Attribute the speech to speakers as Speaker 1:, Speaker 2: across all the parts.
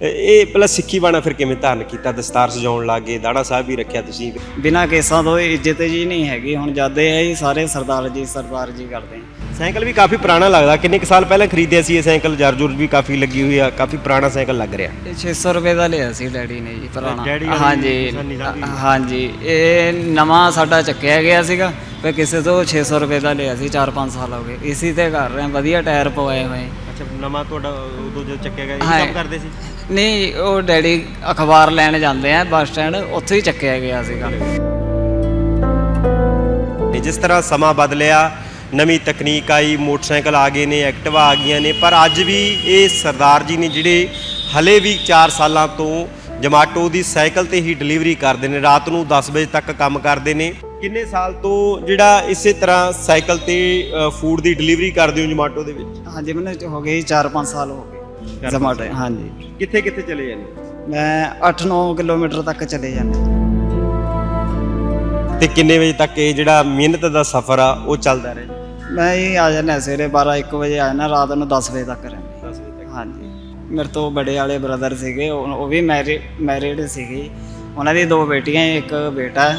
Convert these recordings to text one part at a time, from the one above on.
Speaker 1: ਇਹ ਪਹਿਲਾਂ ਸਿੱਖੀ ਬਾਣਾ ਫਿਰ ਕਿਵੇਂ ਧਾਰਨ ਕੀਤਾ? ਦਸਤਾਰ ਸਜਾਉਣ ਲੱਗੇ ਦਾੜਾ ਸਾਹਿਬ ਵੀ ਰੱਖਿਆ ਤੁਸੀਂ?
Speaker 2: ਬਿਨਾਂ ਕੇਸਾਂ ਤੋਂ ਇੱਜ਼ਤ ਜੀ ਨਹੀਂ ਹੈਗੀ। ਹੁਣ ਜਦ ਇਹ ਹੀ ਸਾਰੇ ਸਰਦਾਰ ਜੀ ਸਰਦਾਰ ਜੀ ਕਰਦੇ ਆ।
Speaker 1: ਸਾਈਕਲ ਵੀ ਕਾਫੀ ਪੁਰਾਣਾ ਲੱਗਦਾ। ਕਿੰਨੇ ਕੁ ਸਾਲ ਪਹਿਲਾਂ ਖਰੀਦਿਆ ਸੀ ਇਹ ਸਾਈਕਲ? ਜਰਜੁਰ ਵੀ ਕਾਫੀ ਲੱਗੀ ਹੋਈ ਆ ਕਾਫੀ ਪੁਰਾਣਾ ਸਾਈਕਲ ਲੱਗ ਰਿਹਾ।
Speaker 2: ਇਹ 600 ਰੁਪਏ ਦਾ ਲਿਆ ਸੀ ਡੈਡੀ ਨੇ ਜੀ ਪੁਰਾਣਾ। ਹਾਂਜੀ।
Speaker 1: ਨਿਸ਼ਾਨੀ ਸਾਹਿਬ ਦੀ।
Speaker 2: ਹਾਂਜੀ। ਇਹ ਨਵਾਂ ਸਾਡਾ ਚੱਕਿਆ ਗਿਆ ਸੀਗਾ ਤੇ ਕਿਸੇ ਤੋਂ 600 ਰੁਪਏ ਦਾ ਲਿਆ ਸੀ 4-5 ਸਾਲ ਹੋ ਗਏ। ਇਸੀ ਤੇ ਕਰ ਰਹੇ ਹਾਂ ਵਧੀਆ ਟਾਇਰ ਪਵਾਏ ਹੋਏ।
Speaker 1: ਅੱਛਾ ਨਵਾਂ ਤੁਹਾਡਾ ਉਦੋਂ ਜਦੋਂ ਚੱਕਿਆ ਗਿਆ
Speaker 2: ਹਾਂ।
Speaker 1: ਕੰਮ ਕਰਦੇ ਸੀ?
Speaker 2: ਨਹੀਂ ਉਹ ਡੈਡੀ ਅਖਬਾਰ ਲੈਣ ਜਾਂਦੇ ਆ ਬੱਸ ਸਟੈਂਡ ਉੱਥੇ ਹੀ ਚੱਕਿਆ ਗਿਆ ਸੀਗਾ।
Speaker 1: ਤੇ ਜਿਸ ਤਰ੍ਹਾਂ ਸਮਾਂ ਬਦਲਿਆ ਨਵੀਂ ਤਕਨੀਕ ਆਈ ਮੋਟਰਸਾਈਕਲ ਆ ਗਏ ਨੇ ਐਕਟਿਵਾ ਆ ਗਈਆਂ ਨੇ ਪਰ ਅੱਜ ਵੀ ਇਹ ਸਰਦਾਰ ਜੀ ਨੇ ਜਿਹੜੇ ਹਲੇ ਵੀ 4 ਸਾਲਾਂ ਤੋਂ ਜਮਾਟੋ ਦੀ ਸਾਈਕਲ ਤੇ ਹੀ ਡਿਲੀਵਰੀ ਕਰਦੇ ਨੇ ਰਾਤ ਨੂੰ 10 ਵਜੇ ਤੱਕ ਕੰਮ ਕਰਦੇ ਨੇ। ਕਿੰਨੇ ਸਾਲ ਤੋਂ ਜਿਹੜਾ ਇਸੇ ਤਰ੍ਹਾਂ ਸਾਈਕਲ ਤੇ ਫੂਡ ਦੀ ਡਿਲੀਵਰੀ ਕਰਦੇ ਹੋ ਜਮਾਟੋ ਦੇ ਵਿੱਚ?
Speaker 2: ਹਾਂਜੀ ਮੈਨੂੰ ਹੋ ਗਏ 4-5 ਸਾਲ ਹੋ ਗਏ। ਜ਼ਮਾਟੋ ਹਾਂਜੀ।
Speaker 1: ਕਿੱਥੇ ਕਿੱਥੇ ਚਲੇ ਜਾਂਦੇ
Speaker 2: ਮੈਂ 8-9 ਕਿਲੋਮੀਟਰ ਤੱਕ ਚਲੇ ਜਾਂਦੇ
Speaker 1: ਤੇ ਕਿੰਨੇ ਵਜੇ ਤੱਕ ਇਹ ਜਿਹੜਾ ਮਿਹਨਤ ਦਾ ਸਫ਼ਰ ਆ ਉਹ ਚੱਲਦਾ ਰਹਿੰਦਾ
Speaker 2: ਮੈਂ ਹੀ ਆ ਜਾਂਦਾ ਸਵੇਰੇ 12-1 ਵਜੇ ਆ ਜਾਂਦਾ ਰਾਤ ਨੂੰ 10 ਵਜੇ ਤੱਕ ਰਹਿੰਦੇ।
Speaker 1: 10 ਵਜੇ ਤੱਕ।
Speaker 2: ਹਾਂਜੀ। ਮੇਰੇ ਤੋਂ ਬੜੇ ਵਾਲੇ ਬ੍ਰਦਰ ਸੀਗੇ ਉਹ ਵੀ ਮੈਰਿਡ ਮੈਰਿਡ ਸੀਗੇ। ਉਹਨਾਂ ਦੀ ਦੋ ਬੇਟੀਆਂ ਇੱਕ ਬੇਟਾ ਹੈ।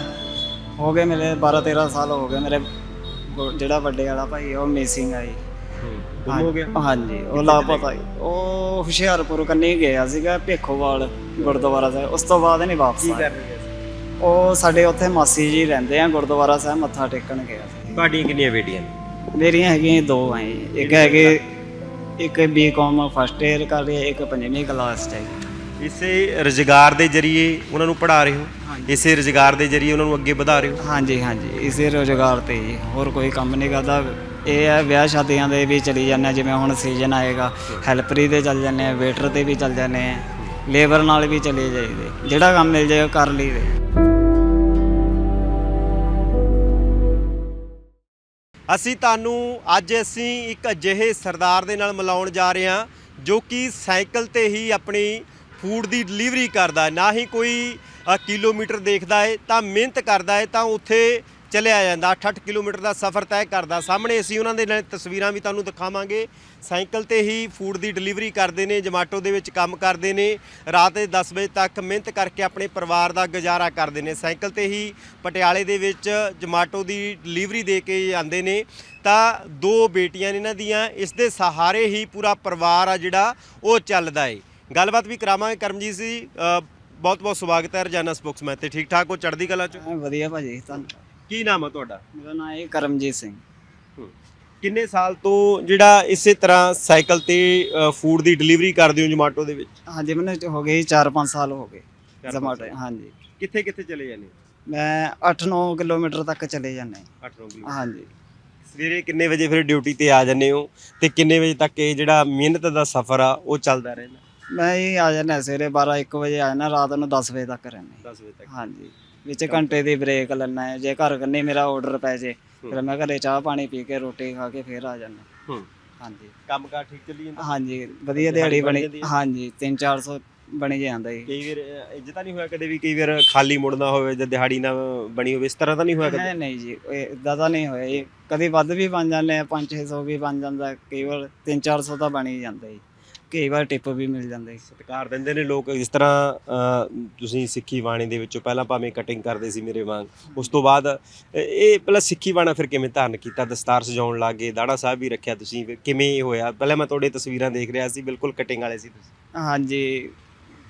Speaker 2: ਹੋ ਗਏ ਮੇਰੇ 12 13 ਸਾਲ ਹੋ ਗਏ ਮੇਰੇ ਗੋ- ਜਿਹੜਾ ਵੱਡੇ ਵਾਲਾ ਭਾਈ ਉਹ ਮਿਸਿੰਗ ਆਈ
Speaker 1: ਗੁੰਮ ਹੋ ਗਿਆ?
Speaker 2: ਹਾਂਜੀ ਉਹ ਲਾਪਤਾ ਸੀ। ਉਹ ਹੁਸ਼ਿਆਰਪੁਰ ਕੰਨੀ ਗਿਆ ਸੀਗਾ ਭੇਖੋਵਾਲ ਗੁਰਦੁਆਰਾ ਸਾਹਿਬ। ਉਸ ਤੋਂ ਬਾਅਦ ਨਹੀਂ ਵਾਪਸ ਆਇਆ। ਉਹ ਸਾਡੇ ਉੱਥੇ ਮਾਸੀ ਜੀ ਰਹਿੰਦੇ ਆ ਗੁਰਦੁਆਰਾ ਸਾਹਿਬ ਮੱਥਾ ਟੇਕਣ ਗਿਆ ਸੀ।
Speaker 1: ਤੁਹਾਡੀਆਂ ਕਿੰਨੀਆਂ ਬੇਟੀਆਂ ਨੇ?
Speaker 2: ਮੇਰੀਆਂ ਹੈਗੀਆਂ ਦੋ ਐ ਇੱਕ ਹੈਗੇ ਇੱਕ ਬੀਕਾਮ ਫਸਟ ਇਅਰ ਕਰ ਰਹੀ ਹੈ ਇੱਕ ਪੰਜਵੀਂ ਕਲਾਸ ਚ ਹੈ
Speaker 1: ਇਸੇ ਰੁਜ਼ਗਾਰ ਦੇ ਜ਼ਰੀਏ ਉਹਨਾਂ ਨੂੰ ਪੜ੍ਹਾ ਰਹੇ ਹੋ। ਇਸੇ ਰੁਜ਼ਗਾਰ ਦੇ ਜ਼ਰੀਏ ਉਹਨਾਂ ਨੂੰ ਅੱਗੇ ਵਧਾ ਰਹੇ ਹੋ?
Speaker 2: ਹਾਂਜੀ ਹਾਂਜੀ। ਇਸੇ ਰੋਜ਼ਗਾਰ ਤੇ ਹੀ ਹੋਰ ਕੋਈ ਕੰਮ ਨਹੀਂ ਕਰਦਾ। ਇਹ ਹੈ ਵਿਆਹ ਸ਼ਾਦੀਆਂ ਦੇ ਵੀ ਚਲੀ ਜਾਂਦੇ ਹਾਂ, ਜਿਵੇਂ ਹੁਣ ਸੀਜ਼ਨ ਆਏਗਾ। ਹੈਲਪਰੀ ਤੇ ਚੱਲ ਜਾਂਦੇ ਆ ਵੇਟਰ ਤੇ ਵੀ ਚੱਲ ਜਾਂਦੇ ਆ ਲੇਬਰ ਨਾਲ ਵੀ ਚਲੇ ਜਾਈਦੇ। ਜਿਹੜਾ ਕੰਮ ਮਿਲ ਜਾਏ ਉਹ ਕਰ ਲਈਦੇ।
Speaker 1: ਅਸੀਂ ਤੁਹਾਨੂੰ ਅੱਜ ਅਸੀਂ ਇੱਕ ਅਜਿਹੇ ਸਰਦਾਰ ਦੇ ਨਾਲ ਮਿਲਾਉਣ ਜਾ ਰਹੇ ਹਾਂ ਜੋ ਕਿ ਸਾਈਕਲ ਤੇ ਹੀ ਆਪਣੀ ਫੂਡ ਦੀ ਡਿਲੀਵਰੀ ਕਰਦਾ ਨਾ ਹੀ ਕੋਈ ਕਿਲੋਮੀਟਰ ਦੇਖਦਾ ਹੈ, ਤਾਂ ਮਿਹਨਤ ਕਰਦਾ ਹੈ, ਤਾਂ ਉੱਥੇ ਚਲਿਆ ਜਾਂਦਾ। 8-8 ਕਿਲੋਮੀਟਰ ਦਾ ਸਫ਼ਰ ਤੈਅ ਕਰਦਾ। ਸਾਹਮਣੇ ਅਸੀਂ ਉਹਨਾਂ ਦੇ ਨਾਲ ਤਸਵੀਰਾਂ ਵੀ ਤੁਹਾਨੂੰ ਦਿਖਾਵਾਂਗੇ। ਸਾਈਕਲ ਤੇ ਹੀ ਫੂਡ ਦੀ ਡਿਲੀਵਰੀ ਕਰਦੇ ਨੇ, ਜਮਾਟੋ ਦੇ ਵਿੱਚ ਕੰਮ ਕਰਦੇ ਨੇ। ਰਾਤ ਦੇ 10 ਵਜੇ ਤੱਕ ਮਿਹਨਤ ਕਰਕੇ ਆਪਣੇ ਪਰਿਵਾਰ ਦਾ ਗੁਜ਼ਾਰਾ ਕਰਦੇ ਨੇ। ਸਾਈਕਲ ਤੇ ਹੀ ਪਟਿਆਲੇ ਦੇ ਵਿੱਚ ਜਮਾਟੋ ਦੀ ਡਿਲੀਵਰੀ ਦੇ ਕੇ ਜਾਂਦੇ ਨੇ। ਤਾਂ ਦੋ ਬੇਟੀਆਂ ਨੇ ਇਹਨਾਂ ਦੀਆਂ। ਇਸ ਦੇ ਸਹਾਰੇ ਹੀ ਪੂਰਾ ਪਰਿਵਾਰ ਆ ਜਿਹੜਾ, ਉਹ ਚੱਲਦਾ ਏ। ਗੱਲਬਾਤ ਵੀ ਕਰਾਵਾਂਗੇ ਕਰਮਜੀਤ ਜੀ ਬਹੁਤ ਬਹੁਤ ਸਵਾਗਤ ਹੈ ਰਜਾਨਾ ਸਪੋਕਸਮੈਨ ਤੇ। ਠੀਕ ਠਾਕ ਹੋ? ਚੜ੍ਹਦੀ ਕਲਾ ਚ?
Speaker 2: ਵਧੀਆ ਭਾਜੀ ਤੁਹਾਨੂੰ
Speaker 1: ਕੀ ਨਾਮ ਆ ਤੁਹਾਡਾ?
Speaker 2: ਮੇਰਾ ਨਾਮ ਹੈ ਕਰਮਜੀਤ ਸਿੰਘ।
Speaker 1: ਕਿੰਨੇ ਸਾਲ ਤੋਂ ਜਿਹੜਾ ਇਸੇ ਤਰ੍ਹਾਂ ਸਾਈਕਲ ਤੇ ਫੂਡ ਦੀ ਡਿਲੀਵਰੀ ਕਰਦੇ ਹੋ ਜਮਾਟੋ ਦੇ ਵਿੱਚ?
Speaker 2: ਹਾਂਜੀ ਮੈਨੂੰ ਹੋ ਗਏ 4-5 ਸਾਲ ਹੋ ਗਏ ਜ਼ਮਾਟੋ। ਹਾਂਜੀ।
Speaker 1: ਕਿੱਥੇ ਕਿੱਥੇ ਚਲੇ ਜਾਂਦੇ
Speaker 2: ਮੈਂ 8-9 ਕਿਲੋਮੀਟਰ ਤੱਕ ਚਲੇ ਜਾਂਦੇ
Speaker 1: 8 9
Speaker 2: ਹਾਂਜੀ।
Speaker 1: ਸਵੇਰੇ ਕਿੰਨੇ ਵਜੇ ਫਿਰ ਡਿਊਟੀ ਤੇ ਆ ਜਾਂਦੇ ਹੋ ਤੇ ਕਿੰਨੇ ਵਜੇ ਤੱਕ ਇਹ ਜਿਹੜਾ ਮਿਹਨਤ ਦਾ ਸਫ਼ਰ ਆ ਉਹ ਚੱਲਦਾ ਰਹਿੰਦਾ?
Speaker 2: ਮੈਂ ਹੀ ਆ ਜਾਂਦਾ ਸਵੇਰੇ 12-1 ਵਜੇ ਆ ਜਾਂਦਾ ਰਾਤ ਨੂੰ 10 ਵਜੇ ਤੱਕ ਰਹਿੰਦੇ
Speaker 1: 10 ਵਜੇ ਤੱਕ।
Speaker 2: ਹਾਂਜੀ। ਵਿੱਚ ਘੰਟੇ ਦੀ ਬ੍ਰੇਕ ਲੈਣਾ ਹੈ। ਜੇ ਘਰ ਕੰਨੇ ਮੇਰਾ ਆਰਡਰ ਪੈ ਜੇ ਫਿਰ ਮੈਂ ਘਰੇ ਚਾਹ ਪਾਣੀ ਪੀ ਕੇ ਰੋਟੀ ਖਾ ਕੇ ਫਿਰ ਆ
Speaker 1: ਹੂੰ।
Speaker 2: ਹਾਂਜੀ।
Speaker 1: ਕੰਮ ਕਾਰ ਠੀਕ ਚੱਲੀ ਜਾਂਦਾ?
Speaker 2: ਹਾਂਜੀ। ਵਧੀਆ ਦਿਹਾੜੀ
Speaker 1: ਬਣ?
Speaker 2: ਹਾਂਜੀ। 3-400 ਬਣੀ ਜਾਂਦਾ ਜੀ।
Speaker 1: ਕਈ ਵਾਰ ਇੰਜ ਤਾਂ ਨਹੀਂ ਹੋਇਆ ਕਦੇ ਵੀ ਕਈ ਵਾਰ ਖਾਲੀ ਮੁੜਨਾ ਹੋਵੇ ਜਾਂ ਦਿਹਾੜੀ ਨਾ ਬਣੀ ਹੋਵੇ? ਇਸ ਤਰ੍ਹਾਂ ਤਾਂ ਨਹੀਂ ਹੋਇਆ ਕਦੇ?
Speaker 2: ਨਹੀਂ ਨਹੀਂ ਜੀ। ਇਦਾਂ ਤਾਂ ਨਹੀਂ ਹੋਇਆ ਜੀ। ਕਦੀ ਵੱਧ ਵੀ ਬਣ ਜਾਂਦੇ ਆ 5-600 ਵੀ ਬਣ ਜਾਂਦਾ। ਕਈ ਵਾਰ 3-400 ਤਾਂ ਬਣ ਜਾਂਦਾ ਜੀ। ਕਈ ਵਾਰ ਟਿਪ ਵੀ ਮਿਲ ਜਾਂਦਾ ਜੀ।
Speaker 1: ਸਤਿਕਾਰ ਦਿੰਦੇ ਨੇ ਲੋਕ ਜਿਸ ਤਰ੍ਹਾਂ ਤੁਸੀਂ ਸਿੱਖੀ ਬਾਣੀ ਦੇ ਵਿੱਚੋਂ ਪਹਿਲਾਂ ਭਾਵੇਂ ਕਟਿੰਗ ਕਰਦੇ ਸੀ ਮੇਰੇ ਵਾਂਗ ਉਸ ਤੋਂ ਬਾਅਦ ਇਹ ਪਹਿਲਾਂ ਸਿੱਖੀ ਬਾਣਾ ਫਿਰ ਕਿਵੇਂ ਧਾਰਨ ਕੀਤਾ? ਦਸਤਾਰ ਸਜਾਉਣ ਲੱਗੇ ਦਾੜਾ ਸਾਹਿਬ ਵੀ ਰੱਖਿਆ ਤੁਸੀਂ ਫਿਰ ਕਿਵੇਂ ਇਹ ਹੋਇਆ? ਪਹਿਲਾਂ ਮੈਂ ਤੁਹਾਡੇ ਤਸਵੀਰਾਂ ਦੇਖ ਰਿਹਾ ਸੀ ਬਿਲਕੁਲ ਕਟਿੰਗ ਵਾਲੇ ਸੀ ਤੁਸੀਂ।
Speaker 2: ਹਾਂਜੀ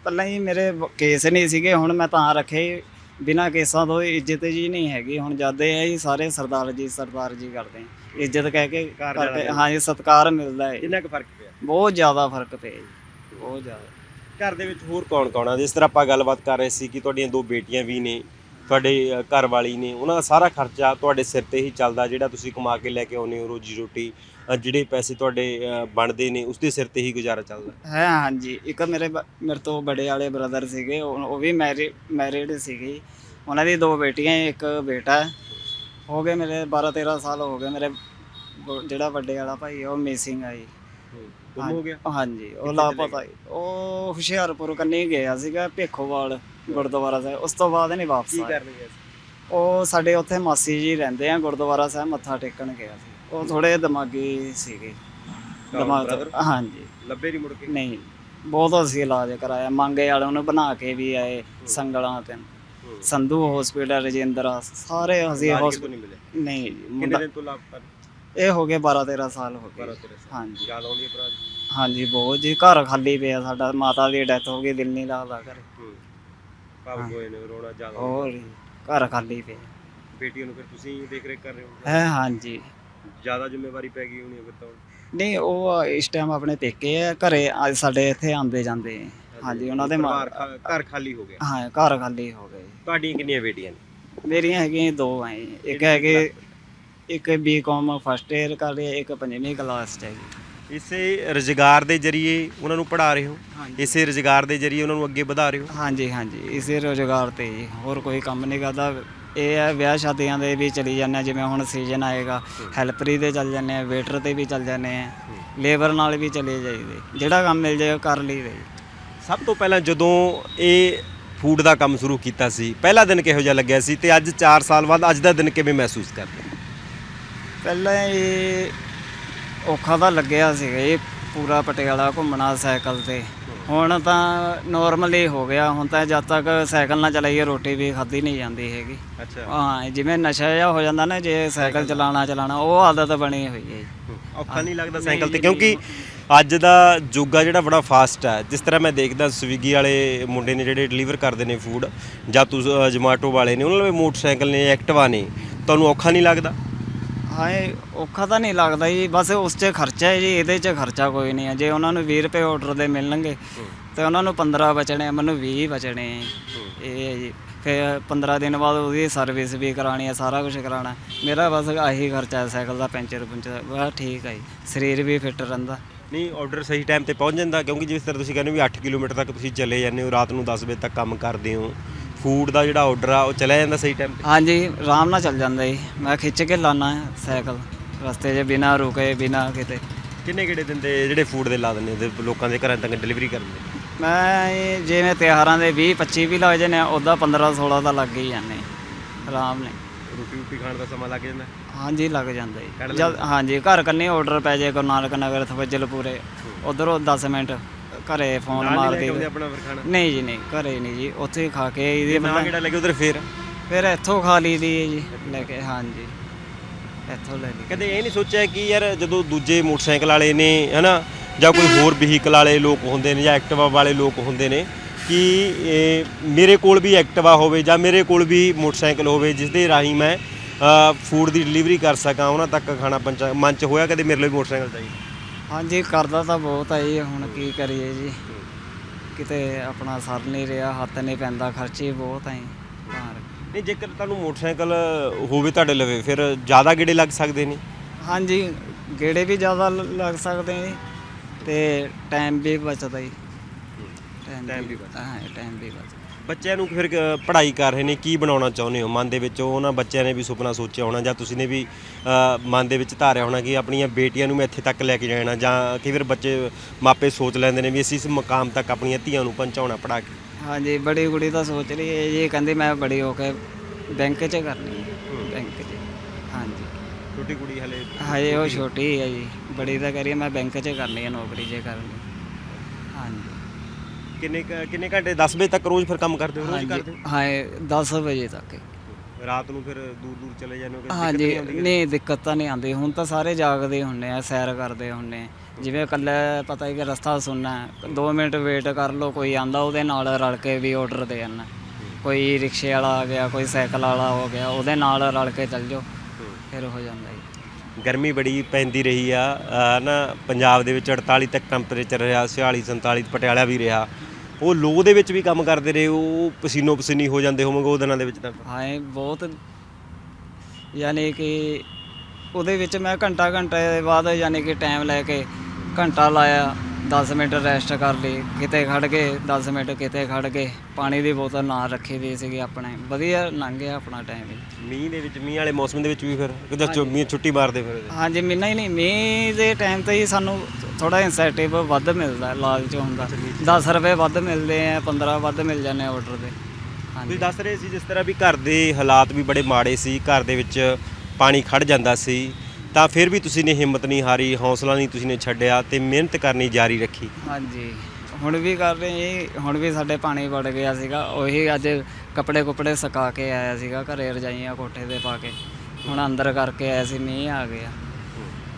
Speaker 2: ਪਹਿਲਾਂ ਹੀ ਮੇਰੇ ਕੇਸ ਨਹੀਂ ਸੀਗੇ ਹੁਣ ਮੈਂ ਤਾਂ ਰੱਖੇ ਬਿਨਾਂ ਕੇਸਾਂ ਤੋਂ ਇੱਜ਼ਤ ਜੀ ਨਹੀਂ ਹੈਗੀ ਹੁਣ ਜਦ ਇਹ ਹੀ ਸਾਰੇ ਸਰਦਾਰ ਜੀ ਸਰਦਾਰ ਜੀ ਕਰਦੇ ਆ। ਇੱਜ਼ਤ ਕਹਿ ਕੇ
Speaker 1: ਸਤਿਕਾਰ ਜ਼ਿਆਦਾ
Speaker 2: ਕਰਕੇ
Speaker 1: ਮਿਲਦਾ।
Speaker 2: ਹਾਂਜੀ ਸਤਿਕਾਰ ਮਿਲਦਾ ਹੈ।
Speaker 1: ਕਿੰਨਾ ਕੁ ਫ਼ਰਕ ਪਿਆ?
Speaker 2: ਬਹੁਤ ਜ਼ਿਆਦਾ ਫ਼ਰਕ ਪਿਆ ਜੀ ਬਹੁਤ ਜ਼ਿਆਦਾ।
Speaker 1: ਘਰ ਦੇ ਵਿੱਚ ਹੋਰ ਕੌਣ ਕੌਣ ਆ? ਜਿਸ ਤਰ੍ਹਾਂ ਆਪਾਂ ਗੱਲਬਾਤ ਕਰ ਰਹੇ ਸੀ ਕਿ ਤੁਹਾਡੀਆਂ ਦੋ ਬੇਟੀਆਂ ਵੀ ਨੇ ਤੁਹਾਡੇ ਅ, ਘਰ ਵਾਲੀ ਨੇ ਉਹਨਾਂ ਦਾ ਸਾਰਾ ਖਰਚਾ ਤੁਹਾਡੇ ਸਿਰ ਤੇ ਹੀ ਚੱਲਦਾ ਜਿਹੜਾ ਤੁਸੀਂ ਕਮਾ ਕੇ ਲੈ ਕੇ ਆਉਂਦੇ ਹੋ ਰੋਜੀ ਰੋਟੀ ਅ, ਜਿਹੜੇ ਪੈਸੇ ਤੁਹਾਡੇ ਅ, ਬਣਦੇ ਨੇ ਉਸ ਦੇ ਸਿਰ ਤੇ ਹੀ ਗੁਜ਼ਾਰਾ ਚੱਲਦਾ।
Speaker 2: ਹੈ ਹਾਂਜੀ। ਇੱਕ ਮੇਰੇ ਬ- ਮੇਰੇ ਤੋਂ ਬੜੇ ਵਾਲੇ ਬ੍ਰਦਰ ਸੀਗੇ ਉਹ ਉਹ ਵੀ ਮੈਰਿਡ ਮੈਰਿਡ ਸੀਗੇ। ਉਹਨਾਂ ਦੀ ਦੋ ਬੇਟੀਆਂ ਇੱਕ ਬੇਟਾ ਹੈ। ਹੋ ਗਏ ਮੇਰੇ 12 13 ਸਾਲ ਹੋ ਗਏ ਮੇਰੇ ਜਿਹੜਾ ਵੱਡੇ ਵਾਲਾ ਭਾਈ ਉਹ ਮਿਸਿੰਗ ਆਈ
Speaker 1: ਗੁੰਮ ਹੋ ਗਿਆ?
Speaker 2: ਹਾਂਜੀ ਉਹ
Speaker 1: ਕਿੱਥੇ
Speaker 2: ਲਾਪਤਾ ਸੀ। ਉਹ ਹੁਸ਼ਿਆਰਪੁਰ ਕੰਨੀ ਗਿਆ ਸੀਗਾ ਭੇਖੋਵਾਲ ਗੁਰਦੁਆਰਾ ਸਾਹਿਬ। ਉਸ ਤੋਂ ਬਾਅਦ ਨਹੀਂ ਵਾਪਸ
Speaker 1: ਕੀ
Speaker 2: ਆਇਆ। ਉਹ ਸਾਡੇ ਉੱਥੇ ਮਾਸੀ ਜੀ ਰਹਿੰਦੇ ਆ ਗੁਰਦੁਆਰਾ ਸਾਹਿਬ ਮੱਥਾ ਟੇਕਣ ਗਿਆ ਸੀ। ਉਹ ਥੋੜੇ ਦਿਮਾਗੀ ਸੀਗੇ। ਦਿਮਾਗ ਤੋਂ-
Speaker 1: brother?
Speaker 2: ਹਾਂਜੀ।
Speaker 1: ਲੱਭੇ ਨਹੀਂ ਮੁੜ ਕੇ?
Speaker 2: ਨਹੀਂ। ਬਹੁਤ ਅਸੀਂ ਇਲਾਜ ਕਰਾਇਆ। ਮੰਗੇ ਵਾਲਿਆਂ ਨੂੰ ਬਣਾ ਕੇ ਵੀ ਆਏ ਸੰਗਲਾਂ ਤੇ। ਸੰਧੂ ਹਸਪੀਟਲ ਰਜਿੰਦਰਾ ਸਾਰੇ
Speaker 1: ਇਲਾਜ
Speaker 2: ਹਸਪੀਟਲ
Speaker 1: ਨਹੀਂ ਮਿਲੇ
Speaker 2: ਨਹੀਂ ਜੀ,
Speaker 1: ਕਿੰਨੇ
Speaker 2: ਮੁੰਡਾ
Speaker 1: ਦਿਨ ਤੋਂ ਲਾਪਤਾ
Speaker 2: ਇਹ ਹੋ ਗਏ 12 13 ਸਾਲ ਹੋ ਗਏ।
Speaker 1: 12 13 ਸਾਲ।
Speaker 2: ਹਾਂਜੀ।
Speaker 1: ਯਾਦ ਆਉਂਦੀ ਹੈ ਭਰਾ
Speaker 2: ਹਾਂਜੀ ਬਹੁਤ ਜੀ ਘਰ ਖਾਲੀ ਪਿਆ ਸਾਡਾ ਮਾਤਾ ਦੀ ਡੈਥ ਹੋ ਗਈ ਦਿਲ ਨਹੀਂ ਲੱਗਦਾ ਘਰੇ।
Speaker 1: ਹੂੰ। ਭਾਵੁਕ ਹੋਏ ਨੇ ਰੋਣਾ ਜ਼ਿਆਦਾ
Speaker 2: ਹੋਰ ਜੀ, ਘਰ ਖਾਲੀ ਪਿਆ।
Speaker 1: ਬੇਟੀਆਂ ਨੂੰ ਫਿਰ ਤੁਸੀਂ ਦੇਖ ਰੇਖ ਕਰ ਰਹੇ ਹੋ?
Speaker 2: ਹੈ ਹਾਂਜੀ।
Speaker 1: ਜ਼ਿਆਦਾ ਜ਼ਿੰਮੇਵਾਰੀ ਪੈ ਗਈ ਹੋਣੀ ਹੈ ਫਿਰ ਤਾਂ ਹੁਣ।
Speaker 2: ਨਹੀਂ ਉਹ ਇਸ ਟਾਈਮ ਆਪਣੇ ਪੇਕੇ ਆ ਘਰੇ ਅੱਜ ਸਾਡੇ ਇੱਥੇ ਆਉਂਦੇ ਜਾਂਦੇ ਆ। ਹਾਂਜੀ ਉਹਨਾਂ ਦੇ ਮਾਂ
Speaker 1: ਪਰਿਵਾਰ ਖਾ- ਘਰ ਖਾਲੀ ਹੋ ਗਿਆ।
Speaker 2: ਹਾਂ ਘਰ ਖਾਲੀ ਹੋ ਗਏ।
Speaker 1: ਤੁਹਾਡੀਆਂ ਕਿੰਨੀਆਂ ਬੇਟੀਆਂ ਨੇ?
Speaker 2: ਮੇਰੀਆਂ ਹੈਗੀਆਂ ਦੋ ਐ ਇੱਕ ਹੈਗੇ ਇੱਕ ਬੀਕਾਮ ਫਸਟ ਇਅਰ ਕਰ ਰਹੀ ਹੈ ਇੱਕ ਪੰਜਵੀਂ ਕਲਾਸ ਚ ਹੈਗੀ
Speaker 1: ਇਸੇ ਰੁਜ਼ਗਾਰ ਦੇ ਜ਼ਰੀਏ ਉਹਨਾਂ ਨੂੰ ਪੜ੍ਹਾ ਰਹੇ ਹੋ?
Speaker 2: ਹਾਂਜੀ।
Speaker 1: ਇਸੇ ਰੁਜ਼ਗਾਰ ਦੇ ਜ਼ਰੀਏ ਉਹਨਾਂ ਨੂੰ ਅੱਗੇ ਵਧਾ ਰਹੇ ਹੋ?
Speaker 2: ਹਾਂਜੀ ਹਾਂਜੀ। ਇਸੇ ਰੋਜ਼ਗਾਰ ਤੇ ਜੀ। ਹੋਰ ਕੋਈ ਕੰਮ ਨਹੀਂ ਕਰਦਾ। ਇਹ ਹੈ ਵਿਆਹ ਸ਼ਾਦੀਆਂ ਦੇ ਵੀ ਚਲੀ ਜਾਂਦੇ ਹਾਂ, ਜਿਵੇਂ ਹੁਣ ਸੀਜ਼ਨ ਆਏਗਾ। ਹੈਲਪਰੀ ਤੇ ਚੱਲ ਜਾਂਦੇ ਆ ਵੇਟਰ ਤੇ ਵੀ ਚੱਲ ਜਾਂਦੇ ਆ ਲੇਬਰ ਨਾਲ ਵੀ ਚਲੇ ਜਾਈਦੇ। ਜਿਹੜਾ ਕੰਮ ਮਿਲ ਜਾਏ ਉਹ ਕਰ ਲਈਦੇ ਜੀ।
Speaker 1: ਸਭ ਤੋਂ ਪਹਿਲਾਂ ਜਦੋਂ ਇਹ ਫੂਡ ਦਾ ਕੰਮ ਸ਼ੁਰੂ ਕੀਤਾ ਸੀ ਪਹਿਲਾ ਦਿਨ ਕਿਹੋ ਜਿਹਾ ਲੱਗਿਆ ਸੀ ਤੇ ਅੱਜ 4 ਸਾਲ ਬਾਅਦ ਅੱਜ ਦਾ ਦਿਨ ਕਿਵੇਂ ਮਹਿਸੂਸ ਕਰਦੇ ਹੋ?
Speaker 2: ਪਹਿਲਾਂ ਇਹ ਔਖਾ ਤਾਂ ਲੱਗਿਆ ਸੀਗਾ ਇਹ ਪੂਰਾ ਪਟਿਆਲਾ ਘੁੰਮਣਾ ਸਾਈਕਲ ਤੇ ਹੁਣ ਤਾਂ ਨਾਰਮਲੀ ਹੋ ਗਿਆ ਹੁਣ ਤਾਂ ਜਦ ਤੱਕ ਸਾਈਕਲ ਨਾ ਚਲਾਈਏ ਰੋਟੀ ਵੀ ਖਾਧੀ ਨਹੀਂ ਜਾਂਦੀ ਹੈਗੀ
Speaker 1: ਅੱਛਾ
Speaker 2: ਹਾਂ ਜਿਵੇਂ ਨਸ਼ਾ ਜਿਹਾ ਹੋ ਜਾਂਦਾ ਨਾ ਜੇ ਸਾਈਕਲ ਚਲਾਣਾ ਚਲਾਣਾ ਉਹ ਆਦਤ ਬਣੀ ਹੋਈ ਹੈ ਜੀ।
Speaker 1: ਔਖਾ ਨਹੀਂ ਲੱਗਦਾ ਸਾਈਕਲ ਤੇ ਕਿਉਂਕਿ ਅੱਜ ਦਾ ਯੁੱਗ ਆ ਜਿਹੜਾ ਬੜਾ ਫਾਸਟ ਹੈ ਜਿਸ ਤਰ੍ਹਾਂ ਮੈਂ ਦੇਖਦਾ ਸਵੀਗੀ ਵਾਲੇ ਮੁੰਡੇ ਨੇ ਜਿਹੜੇ ਡਿਲੀਵਰ ਕਰਦੇ ਨੇ ਫੂਡ ਜਾਂ ਤੁਸੀਂ ਜਮਾਟੋ ਵਾਲੇ ਨੇ ਉਹਨਾਂ ਦੇ ਮੋਟਰਸਾਈਕਲ ਨੇ ਐਕਟਿਵਾ ਨੇ ਤੁਹਾਨੂੰ ਔਖਾ ਨਹੀਂ ਲੱਗਦਾ?
Speaker 2: ਹਾਂ ਇਹ ਔਖਾ ਤਾਂ ਨਹੀਂ ਲੱਗਦਾ ਜੀ। ਬਸ ਉਸ 'ਚ ਖਰਚਾ ਹੈ ਜੀ ਇਹਦੇ 'ਚ ਖਰਚਾ ਕੋਈ ਨਹੀਂ ਹੈ ਜੇ ਉਹਨਾਂ ਨੂੰ 20 ਰੁਪਏ ਆਰਡਰ ਦੇ ਮਿਲਣਗੇ ਤੇ ਉਹਨਾਂ ਨੂੰ 15 ਬਚਣੇ ਆ, ਮੈਨੂੰ 20 ਬਚਣੇ ਆ। ਇਹ ਹੈ ਜੀ। ਫਿਰ 15 ਦਿਨ ਬਾਅਦ ਉਹਦੀ ਸਰਵਿਸ ਵੀ ਕਰਾਣੀ ਹੈ ਸਾਰਾ ਕੁਝ ਕਰਾਣਾ ਮੇਰਾ ਬਸ ਆਹੀ ਖਰਚਾ ਹੈ ਸਾਈਕਲ ਦਾ ਪੈਂਚਰ ਪੁੰਚਰ ਬਸ ਠੀਕ ਹੈ ਜੀ। ਸਰੀਰ ਵੀ ਫਿੱਟ ਰਹਿੰਦਾ।
Speaker 1: ਨਹੀਂ ਆਰਡਰ ਸਹੀ ਟਾਈਮ ਤੇ ਪਹੁੰਚ ਜਾਂਦਾ ਕਿਉਂਕਿ ਜਿਸ ਤਰ੍ਹਾਂ ਤੁਸੀਂ ਕਹਿੰਦੇ ਵੀ 8 ਕਿਲੋਮੀਟਰ ਤੱਕ ਤੁਸੀਂ ਚਲੇ ਜਾਂਦੇ ਹੋ ਰਾਤ ਨੂੰ 10 ਵਜੇ ਤੱਕ ਕੰਮ ਕਰਦੇ ਹੋ ਫੂਡ ਦਾ ਜਿਹੜਾ ਆਰਡਰ ਆ ਉਹ ਚਲਿਆ ਜਾਂਦਾ ਸਹੀ ਟਾਈਮ ਤੇ?
Speaker 2: ਹਾਂਜੀ ਆਰਾਮ ਨਾਲ ਚੱਲ ਜਾਂਦਾ ਜੀ। ਮੈਂ ਖਿੱਚ ਕੇ ਲਾਣਾ ਸਾਈਕਲ ਰਸਤੇ 'ਚ ਬਿਨਾ ਰੁਕੇ ਬਿਨਾ ਕਿਤੇ।
Speaker 1: ਕਿੰਨੇ ਕਿਹੜੇ ਦਿੰਦੇ ਜਿਹੜੇ ਫੂਡ ਦੇ ਲਾ ਦਿੰਦੇ ਤੇ ਲੋਕਾਂ ਦੇ ਘਰਾਂ ਤੱਕ ਡਿਲੀਵਰੀ ਕਰਨ ਦੇ?
Speaker 2: ਮੈਂ ਇਹ ਜਿਵੇਂ ਤਿਉਹਾਰਾਂ ਦੇ 20 25 ਵੀ ਲੱਗ ਜਾਂਦੇ ਆ ਉੱਦਾਂ 15 16 ਤਾਂ ਲੱਗ ਹੀ ਜਾਂਦੇ ਆਰਾਮ ਨੇ
Speaker 1: ਰੋਟੀ ਰੋਟੀ ਖਾਣ ਦਾ ਸਮਾਂ ਲੱਗ ਜਾਂਦਾ?
Speaker 2: ਹਾਂਜੀ ਲੱਗ ਜਾਂਦਾ ਜੀ। ਜਦ ਹਾਂਜੀ ਘਰ ਕੰਨੇ ਆਰਡਰ ਪੈ ਜਾਏ ਗੁਰੂ ਨਾਨਕ ਨਗਰ ਥਵਜਲ ਪੂਰੇ ਉਧਰੋਂ 10 ਮਿੰਟ ਘਰੇ ਫੋਨ ਮਾਰ ਦੇ ਨਹੀਂ ਜੀ ਨਹੀਂ ਘਰੇ ਨਹੀਂ ਜੀ ਉੱਥੇ ਹੀ ਖਾ ਕੇ ਇਹਦੇ
Speaker 1: ਨਾ ਕਿਹੜਾ ਲੱਗੇ ਉਧਰ ਫੇਰ?
Speaker 2: ਫਿਰ ਇੱਥੋਂ ਖਾ ਲਈਦੀ ਹੈ ਜੀ ਲੈ ਕੇ ਹਾਂਜੀ। ਇੱਥੋਂ ਲੈ ਲਈ।
Speaker 1: ਕਦੇ ਇਹ ਨਹੀਂ ਸੋਚਿਆ ਕਿ ਯਾਰ ਜਦੋਂ ਦੂਜੇ ਮੋਟਰਸਾਈਕਲ ਵਾਲੇ ਨੇ ਹਨਾ ਜਾਂ ਕੋਈ ਹੋਰ ਵਹੀਕਲ ਵਾਲੇ ਲੋਕ ਹੁੰਦੇ ਨੇ ਜਾਂ ਐਕਟਿਵਾ ਵਾਲੇ ਲੋਕ ਹੁੰਦੇ ਨੇ ਕਿ ਮੇਰੇ ਕੋਲ ਵੀ ਐਕਟਿਵਾ ਹੋਵੇ ਜਾਂ ਮੇਰੇ ਕੋਲ ਵੀ ਮੋਟਰਸਾਈਕਲ ਹੋਵੇ ਜਿਸ ਦੇ ਰਾਹੀਂ ਮੈਂ ਫੂਡ ਦੀ ਡਿਲੀਵਰੀ ਕਰ ਸਕਾਂ ਉਹਨਾਂ ਤੱਕ ਖਾਣਾ ਪਹੁੰਚਾ ਮਨ ਚ ਹੋਇਆ ਕਦੇ ਮੇਰੇ ਲਈ ਮੋਟਰਸਾਈਕਲ ਚਾਹੀਦਾ
Speaker 2: ਹਾਂਜੀ ਕਰਦਾ ਤਾਂ ਬਹੁਤ ਹੈ ਜੀ ਹੁਣ ਕੀ ਕਰੀਏ ਜੀ। ਕਿਤੇ ਆਪਣਾ ਸਰ ਨਹੀਂ ਰਿਹਾ ਹੱਥ ਨਹੀਂ ਪੈਂਦਾ ਖਰਚੇ ਬਹੁਤ ਹੈ ਤਾਂ
Speaker 1: ਨਹੀਂ ਜੇਕਰ ਤੁਹਾਨੂੰ ਮੋਟਰਸਾਈਕਲ ਹੋਵੇ ਤੁਹਾਡੇ ਲਵੇ ਫਿਰ ਜ਼ਿਆਦਾ ਗੇੜੇ ਲੱਗ ਸਕਦੇ ਨੇ?
Speaker 2: ਹਾਂਜੀ ਗੇੜੇ ਵੀ ਜ਼ਿਆਦਾ ਲ- ਲੱਗ ਸਕਦੇ ਨੇ ਤੇ ਟਾਈਮ ਵੀ ਬਚਦਾ ਜੀ। ਟਾਈਮ
Speaker 1: ਵੀ
Speaker 2: ਵੀ ਬਚਦਾ। ਹਾਂ ਟਾਈਮ ਵੀ ਬਚਦਾ।
Speaker 1: ਬੱਚਿਆਂ ਨੂੰ ਫਿਰ ਪੜ੍ਹਾਈ ਕਰ ਰਹੇ ਨੇ ਕੀ ਬਣਾਉਣਾ ਚਾਹੁੰਦੇ ਹੋ? ਮਨ ਦੇ ਵਿੱਚ ਉਹਨਾਂ ਬੱਚਿਆਂ ਨੇ ਵੀ ਸੁਪਨਾ ਸੋਚਿਆ ਹੋਣਾ ਜਾਂ ਤੁਸੀਂ ਨੇ ਵੀ ਅ, ਮਨ ਦੇ ਵਿੱਚ ਧਾਰਿਆ ਹੋਣਾ ਕਿ ਆਪਣੀਆਂ ਬੇਟੀਆਂ ਨੂੰ ਮੈਂ ਇੱਥੇ ਤੱਕ ਲੈ ਕੇ ਜਾਣਾ ਜਾਂ ਕਈ ਵਾਰ ਬੱਚੇ ਮਾਪੇ ਸੋਚ ਲੈਂਦੇ ਨੇ ਵੀ ਅਸੀਂ ਇਸ ਮਕਾਮ ਤੱਕ ਆਪਣੀਆਂ ਧੀਆਂ ਨੂੰ ਪਹੁੰਚਾਉਣਾ ਪੜਾ ਕੇ।
Speaker 2: ਹਾਂਜੀ ਬੜੀ ਕੁੜੀ ਤਾਂ ਸੋਚ ਰਹੀ ਹੈ ਜੀ ਕਹਿੰਦੀ ਮੈਂ ਬੜੀ ਹੋ ਕੇ ਬੈਂਕ 'ਚ ਕਰਨੀ ਹੈ ਬੈਂਕ 'ਚ ਹਾਂਜੀ।
Speaker 1: ਛੋਟੀ ਕੁੜੀ ਹਲੇ
Speaker 2: ਹਜੇ ਉਹ ਛੋਟੀ ਹੈ। ਜੀ ਬੜੀ ਤਾਂ ਕਰੀਏ ਮੈਂ ਬੈਂਕ 'ਚ ਕਰਨੀ ਹੈ ਨੌਕਰੀ 'ਚ ਕਰਨੀ। ਹਾਂਜੀ।
Speaker 1: ਕਿੰਨੇ ਕੁ- ਕਿੰਨੇ ਘੰਟੇ 10 ਵਜੇ ਤੱਕ ਰੋਜ਼ ਫਿਰ ਕੰਮ ਕਰਦੇ ਹੋ ਰੋਜ਼ ਕਰਦੇ
Speaker 2: ਹਾਂਜੀ ਹਾਂ? 10 ਵਜੇ ਤੱਕ।
Speaker 1: ਹੋ ਰਾਤ ਨੂੰ ਫਿਰ ਦੂਰ ਦੂਰ ਚਲੇ ਜਾਂਦੇ ਹੋ ਕਿ ਦਿੱਕਤ
Speaker 2: ਹਾਂਜੀ
Speaker 1: ਨਹੀਂ ਆਉਂਦੀ
Speaker 2: ਨਹੀਂ ਦਿੱਕਤ ਤਾਂ ਨਹੀਂ ਆਉਂਦੀ। ਹੁਣ ਤਾਂ ਸਾਰੇ ਜਾਗਦੇ ਹੁੰਨੇ ਆ ਸੈਰ ਕਰਦੇ ਹੁੰਨੇ ਆ। ਜਿਵੇਂ ਇਕੱਲੇ ਪਤਾ ਹੀ ਕਿ ਰਸਤਾ ਸੁਣਨਾ 2 ਮਿੰਟ ਵੇਟ ਕਰ ਲਓ ਕੋਈ ਆਂਦਾ ਉਹਦੇ ਨਾਲ ਰਲ ਕੇ ਵੀ ਆਰਡਰ ਦੇ ਜਾਣਾ ਕੋਈ ਰਿਕਸ਼ੇ ਵਾਲਾ ਆ ਗਿਆ ਕੋਈ ਸਾਈਕਲ ਵਾਲਾ ਹੋ ਗਿਆ ਉਹਦੇ ਨਾਲ ਰਲ ਕੇ ਚੱਲ ਜਾਓ ਫਿਰ ਹੋ ਜਾਂਦਾ ਜੀ।
Speaker 1: ਗਰਮੀ ਬੜੀ ਪੈਂਦੀ ਰਹੀ ਆ। ਅ, ਨਾ ਪੰਜਾਬ ਦੇ ਵਿੱਚ 48 ਤੱਕ ਟੈਂਪਰੇਚਰ ਰਿਹਾ 46 47 ਪਟਿਆਲਾ ਵੀ ਰਿਹਾ। ਉਹ ਲੋ ਦੇ ਵਿੱਚ ਵੀ ਕੰਮ ਕਰਦੇ ਰਹੇ ਉਹ ਪਸੀਨੋ ਪਸੀਨੀ ਹੋ ਜਾਂਦੇ ਹੋਵੋਗੇ ਉਹ ਦਿਨਾਂ ਦੇ ਵਿੱਚ ਤਾਂ।
Speaker 2: ਹਾਂ ਇਹ ਬਹੁਤ। ਯਾਨੀ ਕਿ ਉਹਦੇ ਵਿੱਚ ਮੈਂ ਘੰਟਾ ਘੰਟੇ ਦੇ ਬਾਅਦ ਯਾਨੀ ਕਿ ਟਾਈਮ ਲੈ ਕੇ ਘੰਟਾ ਲਾਇਆ। 10 ਮਿੰਟ ਰੈਸਟ ਕਰ ਲਈ ਕਿਤੇ ਖੜ ਗਏ 10 ਮਿੰਟ ਕਿਤੇ ਖੜ ਗਏ ਪਾਣੀ ਦੀ ਬੋਤਲ ਨਾਲ ਰੱਖੀ ਦੀ ਸੀਗੀ ਆਪਣੇ। ਵਧੀਆ ਲੰਘ ਗਿਆ ਆਪਣਾ ਟਾਈਮ
Speaker 1: ਮੀਂਹ ਦੇ ਵਿੱਚ ਮੀਂਹ ਵਾਲੇ ਮੌਸਮ ਦੇ ਵਿੱਚ ਵੀ ਫਿਰ ਚੋ- ਮੀਂਹ ਛੁੱਟੀ ਮਾਰਦੇ ਫਿਰ
Speaker 2: ਹਾਂਜੀ ਮਹੀਨਾ ਹੀ ਨਹੀਂ ਮੀਂਹ ਦੇ ਟਾਈਮ ਤੇ ਹੀ ਸਾਨੂੰ ਥੋੜਾ ਇਨਸੈਂਟਿਵ ਵੱਧ ਮਿਲਦਾ ਲਾਲਚ ਹੁੰਦਾ 10 ਰੁਪਏ ਵੱਧ ਮਿਲਦੇ ਆ 15 ਵੱਧ ਮਿਲ ਜਾਂਦੇ ਆ ਆਰਡਰ ਦੇ।
Speaker 1: ਤੁਸੀਂ ਦੱਸ ਰਹੇ ਸੀ ਜਿਸ ਤਰ੍ਹਾਂ ਵੀ ਘਰ ਦੇ ਹਾਲਾਤ ਵੀ ਬੜੇ ਮਾੜੇ ਸੀ ਘਰ ਦੇ ਵਿੱਚ ਪਾਣੀ ਖੜ ਜਾਂਦਾ ਸੀ ਤਾਂ ਫਿਰ ਵੀ ਤੁਸੀਂ ਨੇ ਹਿੰਮਤ ਨਹੀਂ ਹਾਰੀ ਹੌਸਲਾ ਨਹੀਂ ਤੁਸੀਂ ਨੇ ਛੱਡਿਆ ਤੇ ਮਿਹਨਤ ਕਰਨੀ ਜਾਰੀ ਰੱਖੀ।
Speaker 2: ਹਾਂਜੀ। ਹੁਣ ਵੀ ਕਰ ਰਹੇ ਜੀ ਹੁਣ ਵੀ ਸਾਡੇ ਪਾਣੀ ਵੜ ਗਿਆ ਸੀਗਾ ਉਹੀ ਅੱਜ ਕੱਪੜੇ ਕੁਪੜੇ ਸੁਕਾ ਕੇ ਆਇਆ ਸੀਗਾ ਘਰੇ ਰਜਾਈਆਂ ਕੋਠੇ ਤੇ ਪਾ ਕੇ। ਹੁਣ ਅੰਦਰ ਕਰਕੇ ਆਇਆ ਸੀ ਮੀਂਹ ਆ ਗਿਆ।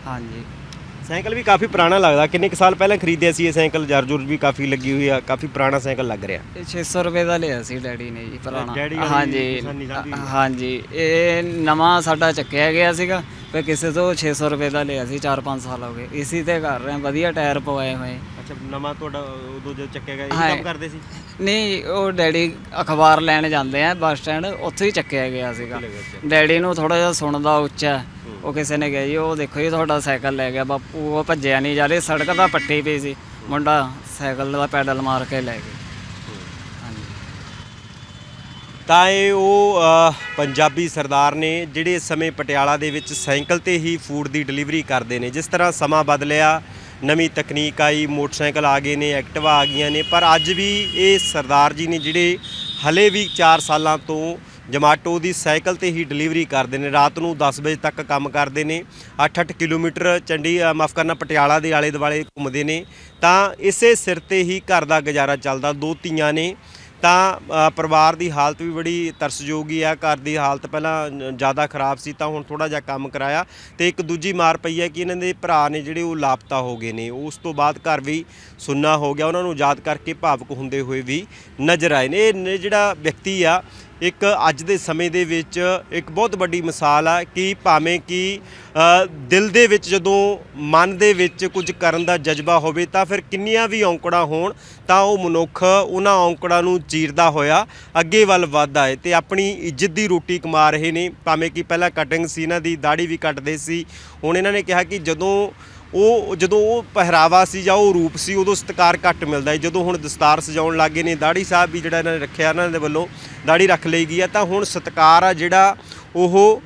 Speaker 2: ਹਾਂਜੀ।
Speaker 1: ਸਾਈਕਲ ਵੀ ਕਾਫੀ ਪੁਰਾਣਾ ਲੱਗਦਾ ਕਿੰਨੇ ਕੁ ਸਾਲ ਪਹਿਲਾਂ ਖਰੀਦਿਆ ਸੀ ਇਹ ਸਾਈਕਲ? ਜਰਜੁਰ ਵੀ ਕਾਫੀ ਲੱਗੀ ਹੋਈ ਆ ਕਾਫੀ ਪੁਰਾਣਾ ਸਾਈਕਲ ਲੱਗ ਰਿਹਾ।
Speaker 2: ਇਹ 600 ਰੁਪਏ ਦਾ ਲਿਆ ਸੀ ਡੈਡੀ ਨੇ ਜੀ ਪੁਰਾਣਾ।
Speaker 1: ਡੈਡੀ ਵਾਲੀ
Speaker 2: ਹਾਂਜੀ।
Speaker 1: ਨਿਸ਼ਾਨੀ?
Speaker 2: ਹਾਂਜੀ। ਇਹ ਨਵਾਂ ਸਾਡਾ ਚੱਕਿਆ ਗਿਆ ਸੀਗਾ ਤੇ ਕਿਸੇ ਤੋਂ 600 ਰੁਪਏ ਦਾ ਲਿਆ ਸੀ 4-5 ਸਾਲ ਹੋ ਗਏ। ਇਸੀ ਤੇ ਕਰ ਰਹੇ ਹਾਂ ਵਧੀਆ ਟਾਇਰ ਪਵਾਏ ਹੋਏ।
Speaker 1: ਅੱਛਾ ਨਵਾਂ ਤੁਹਾਡਾ ਉਦੋਂ ਜਦੋਂ ਚੱਕਿਆ ਗਿਆ ਇਹ। ਕੰਮ ਕਰਦੇ ਸੀ?
Speaker 2: ਨਹੀਂ ਉਹ ਡੈਡੀ ਅਖਬਾਰ ਲੈਣ ਜਾਂਦੇ ਆ ਬੱਸ ਸਟੈਂਡ ਉੱਥੇ ਹੀ ਚੱਕਿਆ ਗਿਆ ਸੀਗਾ। ਡੈਡੀ ਨੂੰ ਥੋੜਾ ਜਿਹਾ ਸੁਣਦਾ ਉੱਚਾ ਉਹ ਕਿਸੇ ਨੇ ਕਿਹਾ ਜੀ ਉਹ ਦੇਖੋ ਜੀ ਤੁਹਾਡਾ ਸਾਈਕਲ ਲੈ ਗਿਆ ਬਾਪੂ ਉਹ ਭੱਜਿਆ ਨਹੀਂ ਜਾ ਰਹੀ ਸੜਕ ਤਾਂ ਪੱਟੀ ਪਈ ਸੀ। ਮੁੰਡਾ ਸਾਈਕਲ ਦਾ ਪੈਡਲ ਮਾਰ ਕੇ ਲੈ ਗਿਆ ਹਾਂਜੀ
Speaker 1: ਤਾਂ ਇਹ ਉਹ ਪੰਜਾਬੀ ਸਰਦਾਰ ਨੇ ਜਿਹੜੇ ਇਸ ਸਮੇਂ ਪਟਿਆਲਾ ਦੇ ਵਿੱਚ ਸਾਈਕਲ ਤੇ ਹੀ ਫੂਡ ਦੀ ਡਿਲੀਵਰੀ ਕਰਦੇ ਨੇ। ਜਿਸ ਤਰ੍ਹਾਂ ਸਮਾਂ ਬਦਲਿਆ, ਨਵੀਂ ਤਕਨੀਕ ਆਈ, ਮੋਟਰਸਾਈਕਲ ਆ ਗਏ ਨੇ, ਐਕਟਿਵਾ ਆ ਗਈਆਂ ਨੇ, ਪਰ ਅੱਜ ਵੀ ਇਹ ਸਰਦਾਰ ਜੀ ਨੇ ਜਿਹੜੇ ਹਲੇ ਵੀ 4 ਸਾਲਾਂ ਤੋਂ ਜਮਾਟੋ ਦੀ ਸਾਈਕਲ ਤੇ ਹੀ ਡਿਲੀਵਰੀ ਕਰਦੇ ਨੇ। ਰਾਤ ਨੂੰ 10 ਵਜੇ ਤੱਕ ਕੰਮ ਕਰਦੇ ਨੇ। 8-8 ਕਿਲੋਮੀਟਰ ਚੰਡੀ ਮਾਫ ਕਰਨਾ, ਪਟਿਆਲਾ ਦੇ ਆਲੇ ਦੁਆਲੇ ਘੁੰਮਦੇ ਨੇ। ਤਾਂ ਇਸੇ ਸਿਰ ਤੇ ਹੀ ਘਰ ਦਾ ਗੁਜ਼ਾਰਾ ਚੱਲਦਾ। ਦੋ ਧੀਆਂ ਨੇ ਤਾਂ ਪਰਿਵਾਰ ਦੀ ਹਾਲਤ ਵੀ ਬੜੀ ਤਰਸਯੋਗੀ ਆ, ਘਰ ਦੀ ਹਾਲਤ ਪਹਿਲਾਂ ਜ਼ਿਆਦਾ ਖਰਾਬ ਸੀ, ਤਾਂ ਹੁਣ ਥੋੜਾ ਜਿਹਾ ਕੰਮ ਕਰਾਇਆ ਤੇ ਇੱਕ ਦੂਜੀ ਮਾਰ ਪਈ ਹੈ ਕਿ ਇਹਨਾਂ ਦੇ ਭਰਾ ਨੇ ਜਿਹੜੇ ਉਹ ਲਾਪਤਾ ਹੋ ਗਏ ਨੇ। ਉਸ ਤੋਂ ਬਾਅਦ ਘਰ ਵੀ ਸੁੰਨਾ ਹੋ ਗਿਆ, ਉਹਨਾਂ ਨੂੰ ਯਾਦ ਕਰਕੇ ਭਾਵੁਕ ਹੁੰਦੇ ਹੋਏ ਵੀ ਨਜ਼ਰ ਆਏ ਨੇ। ਇਹ ਜਿਹੜਾ ਵਿਅਕਤੀ ਆ ਇੱਕ ਅੱਜ ਦੇ ਸਮੇਂ ਦੇ ਵਿੱਚ ਇੱਕ ਬਹੁਤ ਵੱਡੀ ਮਿਸਾਲ ਆ ਕਿ ਭਾਵੇਂ ਕਿ ਦਿਲ ਦੇ ਵਿੱਚ ਜਦੋਂ ਮਨ ਦੇ ਵਿੱਚ ਕੁਝ ਕਰਨ ਦਾ ਜਜ਼ਬਾ ਹੋਵੇ ਤਾਂ ਫਿਰ ਕਿੰਨੀਆਂ ਵੀ ਔਂਕੜਾਂ ਹੋਣ ਤਾਂ ਉਹ ਮਨੁੱਖ ਉਹਨਾਂ ਔਂਕੜਾਂ ਨੂੰ ਚੀਰਦਾ ਹੋਇਆ ਅੱਗੇ ਵੱਲ ਵੱਧਦਾ ਹੈ ਤੇ ਆਪਣੀ ਇੱਜ਼ਤ ਦੀ ਰੋਟੀ ਕਮਾ ਰਹੇ ਨੇ। ਭਾਵੇਂ ਕਿ ਪਹਿਲਾਂ ਕਟਿੰਗ ਸੀ, ਇਹਨਾਂ ਦੀ ਦਾੜੀ ਵੀ ਕੱਟਦੇ ਸੀ। ਹੁਣ ਇਹਨਾਂ ਨੇ ਕਿਹਾ ਕਿ ਜਦੋਂ ਉਹ ਜਦੋਂ ਉਹ ਪਹਿਰਾਵਾ ਸੀ ਜਾਂ ਉਹ ਰੂਪ ਸੀ, ਉਦੋਂ ਸਤਿਕਾਰ ਘੱਟ ਮਿਲਦਾ ਹੈ ਜਦੋਂ ਹੁਣ ਦਸਤਾਰ ਸਜਾਉਣ ਲੱਗੇ ਨੇ ਦਾੜੀ ਸਾਹਿਬ ਵੀ ਜਿਹੜਾ ਇਹਨਾਂ ਨੇ ਰੱਖਿਆ, ਇਹਨਾਂ ਦੇ ਵੱਲੋਂ ਦਾੜੀ ਰੱਖ ਲਈ ਗਈ ਆ ਤਾਂ ਹੁਣ ਸਤਿਕਾਰ ਆ ਜਿਹੜਾ ਉਹ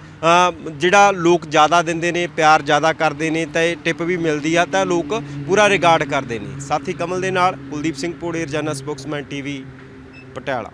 Speaker 1: ਜਿਹੜਾ ਲੋਕ ਜ਼ਿਆਦਾ ਦਿੰਦੇ ਨੇ, ਪਿਆਰ ਜ਼ਿਆਦਾ ਕਰਦੇ ਨੇ, ਤਾਂ ਇਹ ਟਿਪ ਵੀ ਮਿਲਦੀ ਆ, ਤਾਂ ਲੋਕ ਪੂਰਾ ਰਿਗਾਰਡ ਕਰਦੇ ਨੇ। ਸਾਥੀ ਕਮਲ ਦੇ ਨਾਲ Kuldeep Singh Porer, general spokesman TV, Patiala.